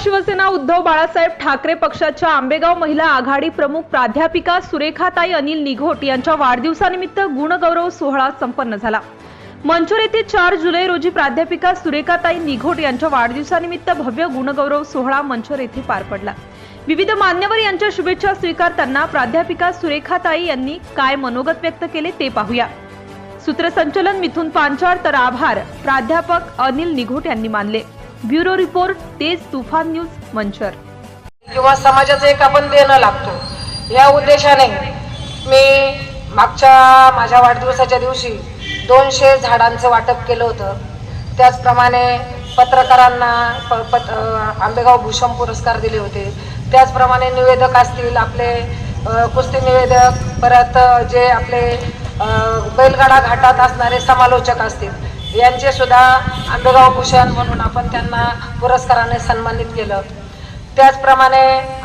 शिवसेना उद्धव बाळासाहेब ठाकरे पक्षाच्या आंबेगाव महिला आघाडी प्रमुख प्राध्यापिका सुरेखाताई अनिल निघोट यांच्या वाढदिवसानिमित्त गुणगौरव सोहळा संपन्न झाला. मंचूर येथे चार जुलै रोजी प्राध्यापिका सुरेखाताई निघोट यांच्या वाढदिवसानिमित्त भव्य गुणगौरव सोहळा मंचर येथे पार पडला. विविध मान्यवर यांच्या शुभेच्छा स्वीकारताना प्राध्यापिका सुरेखाताई यांनी काय मनोगत व्यक्त केले ते पाहूया. सूत्रसंचलन मिथून पांचाळ तर आभार प्राध्यापक अनिल निघोट यांनी मानले. ब्युरो रिपोर्ट तेज तुफान न्यूज मंचर. किंवा समाजाचं एक आपण देणं लागतो. या उद्देशाने मी मागच्या माझ्या वाढदिवसाच्या दिवशी दोनशे झाडांचं वाटप केलं होतं. त्याचप्रमाणे पत्रकारांना प पत आंबेगाव भूषण पुरस्कार दिले होते. त्याचप्रमाणे निवेदक असतील आपले कुस्ती निवेदक परत जे आपले बैलगाडा घाटात असणारे समालोचक असतील. यांचे सुद्धा आंबेगाव भूषण म्हणून आपण त्यांना पुरस्काराने सन्मानित केलं. त्याचप्रमाणे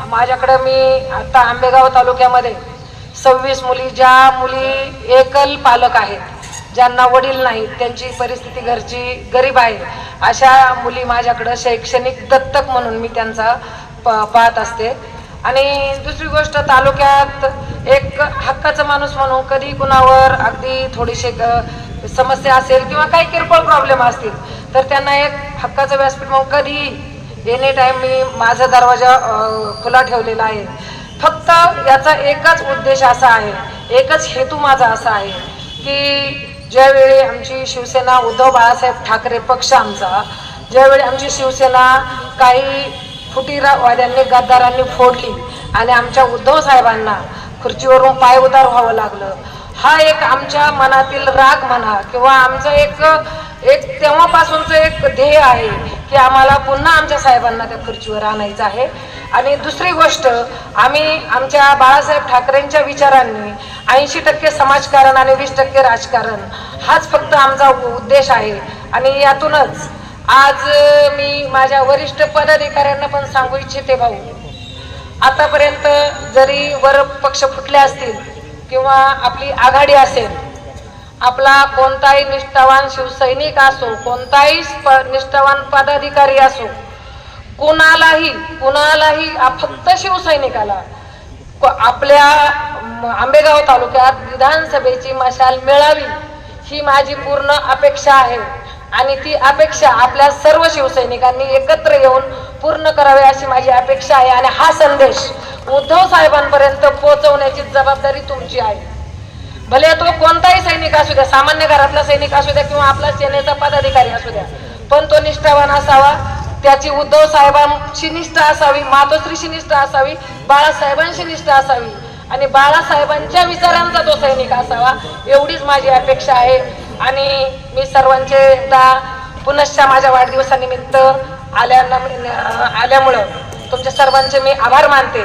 माझ्याकडं मी आता आंबेगाव तालुक्यामध्ये सव्वीस मुली ज्या मुली एकल पालक आहेत ज्यांना वडील नाहीत त्यांची परिस्थिती घरची गरीब आहे अशा मुली माझ्याकडं शैक्षणिक दत्तक म्हणून मी त्यांचा प पाहत असते. आणि दुसरी गोष्ट तालुक्यात एक हक्काचा माणूस म्हणून कधी कुणावर अगदी थोडीशी ग- समस्या असेल किंवा काही किरकोळ प्रॉब्लेम असतील तर त्यांना एक हक्काचं व्यासपीठ म्हणून कधी एनी टाईम मी माझा दरवाजा खुला ठेवलेला आहे. फक्त याचा एकच उद्देश असा आहे एकच हेतू माझा असा आहे की ज्यावेळी आमची शिवसेना उद्धव बाळासाहेब ठाकरे पक्ष आमचा ज्यावेळी आमची शिवसेना काही फुटीरावाद्यांनी गद्दारांनी फोडली आणि आमच्या उद्धव साहेबांना खुर्चीवरून पाय उतार व्हावं लागलं हा एक आमच्या मनातील राग म्हणा किंवा आमचं एक एक तेव्हापासूनचं एक ध्येय आहे की आम्हाला पुन्हा आमच्या साहेबांना त्या खुर्चीवर आणायचं आहे. आणि दुसरी गोष्ट आम्ही आमच्या बाळासाहेब ठाकरेंच्या विचारांनी ऐंशी टक्के समाजकारण आणि वीस टक्के राजकारण हाच फक्त आमचा उद्देश आहे. आणि यातूनच आज मी माझ्या वरिष्ठ पदाधिकाऱ्यांना पण सांगू इच्छिते भाऊ. आतापर्यंत जरी वर पक्ष फुटले असतील किंवा आपली आघाडी असेल आपला कोणताही निष्ठावान शिवसैनिक असो कोणताही प- निष्ठावान पदाधिकारी असो कुणालाही कुणालाही फक्त शिवसैनिकाला आपल्या आंबेगाव तालुक्यात विधानसभेची मशाल मिळावी ही माझी पूर्ण अपेक्षा आहे. आणि ती अपेक्षा आपल्या सर्व शिवसैनिकांनी एकत्र येऊन पूर्ण करावी अशी माझी अपेक्षा आहे. आणि हा संदेश उद्धव साहेबांपर्यंत पोहोचवण्याची जबाबदारी तुमची आहे. भले तो कोणताही सैनिक असू द्या सामान्य घरातला सैनिक असू द्या किंवा आपला सेनेचा पदाधिकारी असू द्या पण तो निष्ठावान असावा. त्याची उद्धव साहेबांची निष्ठा असावी मातोश्रीशी निष्ठा असावी बाळासाहेबांशी निष्ठा असावी आणि बाळासाहेबांच्या विचारांचा तो सैनिक असावा एवढीच माझी अपेक्षा आहे. आणि मी सर्वांचे एकदा पुनश्च माझ्या वाढदिवसानिमित्त आल्या आल्यामुळं तुमच्या सर्वांचे मी आभार मानते.